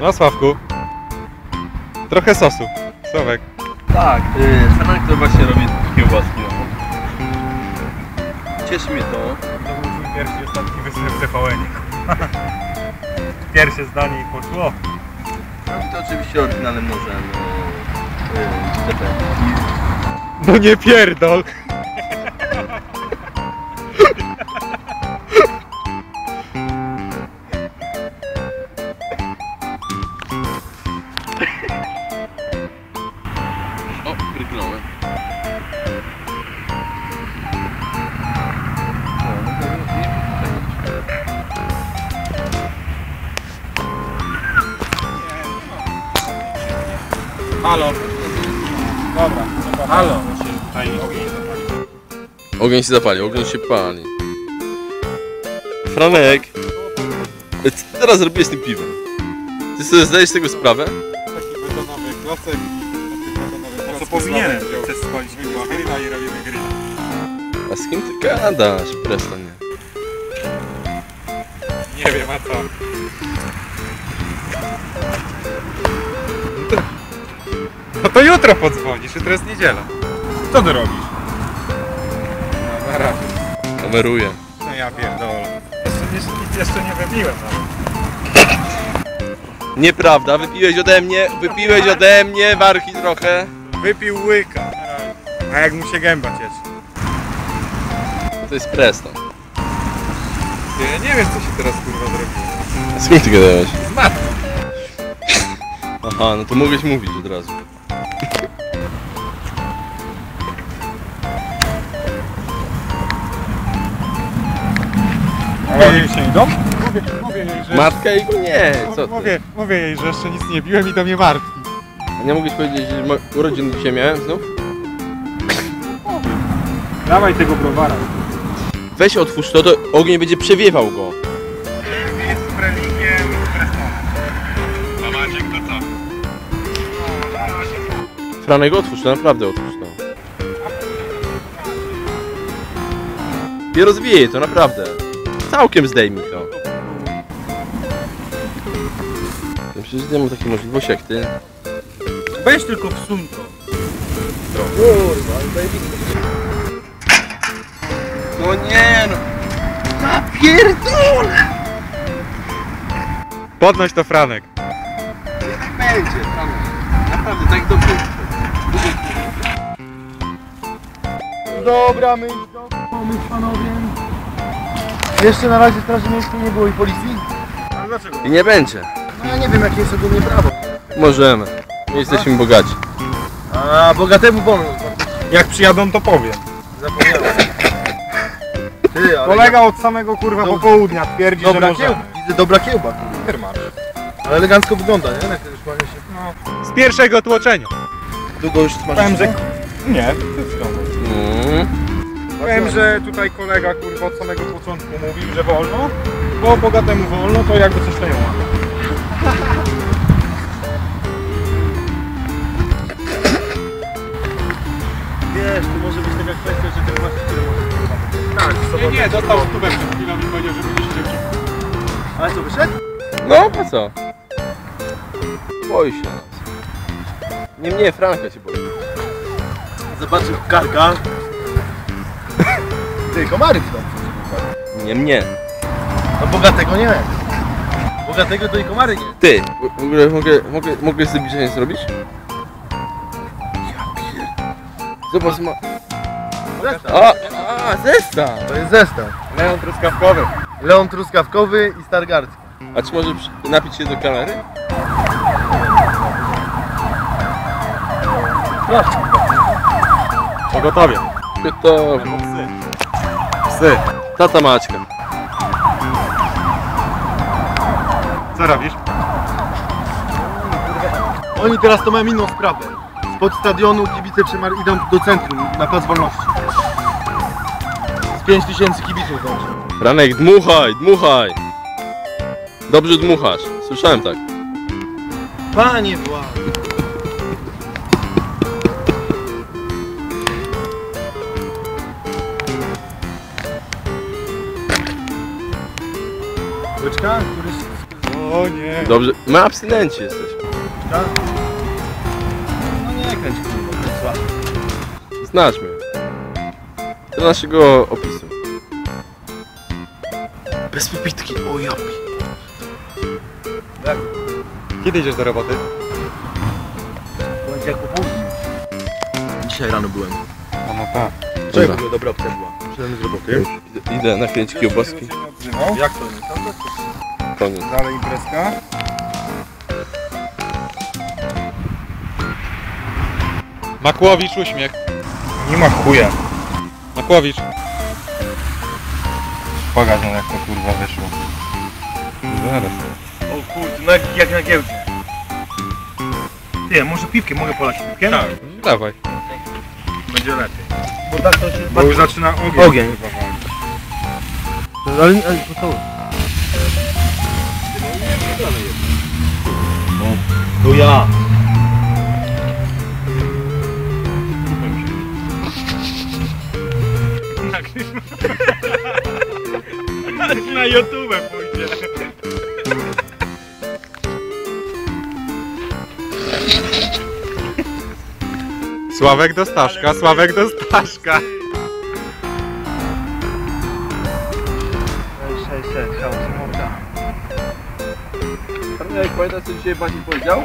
No Sławku. Trochę sosu. Sławek. Tak, yy, to właśnie robi kiełbaski. no. Cieszy mnie to. To był twój pierwszy i ostatni występ w tvn Pierwsze zdanie i poszło. Robi to oczywiście oryginalnym nożem. Yy. No nie pierdol. Halo. Dobra. Halo. Ogień Ogień się zapali, ogień się pali. Franek, co ty teraz robiłeś z tym piwem? Ty sobie zdajesz z tego sprawę? Taki betonowy klocek. No co powinienem. Chcesz spalić grilla i robimy grilla. A z kim ty gadasz? Przestań. nie. Nie wiem, a co? No to jutro podzwonisz, jutro jest niedziela. Co ty robisz? No, na razie. Kameruję. No ja pierdolę. Jeszcze, nic, nic jeszcze nie wypiłem nawet. Nieprawda, wypiłeś ode mnie, wypiłeś ode mnie, warki trochę. Wypił łyka. A jak mu się gęba cieszy. To jest Preston. Ja nie wiem, co się teraz kurwa zrobiło. A kim ty gadałeś? Z matką. Aha, no to mogłeś mówić od razu. Jej się idą? Mówię, mówię jej, że... Matka jego nie, co ty? Mówię, mówię jej, że jeszcze nic nie biłem i to mnie martwi. A nie mogłeś powiedzieć, że mo- urodzin dzisiaj miałem znów? Dawaj tego browara. Weź otwórz to, to ogień będzie przewiewał go. Jest z religiem A Maciek to co? Franek, otwórz to, naprawdę otwórz to. Nie rozwieje to, naprawdę. Całkiem zdejmij to. No przecież nie mam takiej możliwości jak ty. Weź tylko wsuń to. No nie no. Ja pierdolę! Podnoś to Franek. Będzie, Franek. Naprawdę, tak dobrze. Dobra myśl, dobra pomysł panowie. Jeszcze na razie straży miejskiej nie było i policji? Ale dlaczego? I nie będzie. No ja nie wiem jakie jest ogólnie prawo. Możemy. Nie jesteśmy bogaci. A bogatemu bonus. Jak przyjadą to powiem. Zapomniałem. Ty, ale Kolega od samego kurwa Dobra. popołudnia twierdzi, że dobra może. kiełba. Dobra kiełba. kurwa. Ale elegancko wygląda, nie? Na się... Z pierwszego tłoczenia. Długo już smażysz? Powiem, że... Nie. Powiem, że tutaj kolega kurwa od samego początku mówił, że wolno, bo bogatemu wolno, to jakby coś to nie ma. Wiesz, to może być taka kwestia, że ten właściciel może kurwa Tak, Nie, nie, dostał stówę przed chwilą i powiedział, że będzie siedział cicho. Ale co, wyszedł? No, po co? Boi się nas. Nie mnie, Franka się boi. Zobaczył karka. Ty, komary w domu. Nie mnie. No bogatego nie. Bogatego to i komary nie. Ty, w- ogóle mogę, mogę, mogę zbliżenie zrobić? Ja pier... Zobacz, ma... Zestaw. A, a, zestaw! To jest zestaw. Leon truskawkowy. Leon truskawkowy i Stargardzki. A czy może napić się do kamery? Proszę. Pogotowie. Psy. Tata Maćka. Co robisz? Oni teraz to mają inną sprawę. Spod stadionu kibice przemar- idą do centrum, na Plac Wolności. Z 5 tysięcy kibiców będzie. Franek, dmuchaj, dmuchaj! Dobrze dmuchasz. Słyszałem tak. Panie Wład. Byczka? Któryś... O nie. Dobrze, my abstynenci jesteśmy. Byczka? No nie kręć kurwa, to jest słabe. Znasz mnie. Do naszego opisu. Bez popitki, o ja pi- Kiedy idziesz do roboty? Będzie jak. Dzisiaj rano byłem. No, no tak. Wczoraj Dobra. była dobra opcja była. Przyszedłem z roboty. Idę, idę nakręcić kiełbaski. Jak to nie? Koniec. Dalej imprezka. Makłowicz uśmiech. Nie ma chuja. Makłowicz. Pokaż no jak to kurwa wyszło. Zaraz. O kurde, no jak, jak na giełdzie. Ty, może piwkiem mogę polać piwkiem? Tak. Dawaj. Będzie lepiej. Bo tak to się... Bo już zaczyna ogień. Ogień. Ale, ale po co? To ja. Na YouTube pójdzie. Sławek do Staszka, Sławek do Staszka. Jak pamiętasz co dzisiaj Basi powiedział?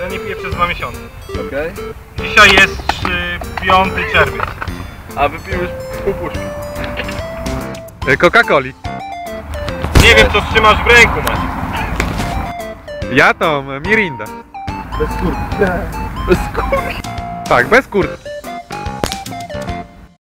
Ja nie piję przez dwa miesiące. Okej. Dzisiaj jest y, 5 czerwiec. A wypiłeś pół puszki. Coca-Coli. Nie wiem co trzymasz w ręku Maciek. Ja to Mirinda. Bez kurki. Tak, bez kurtki.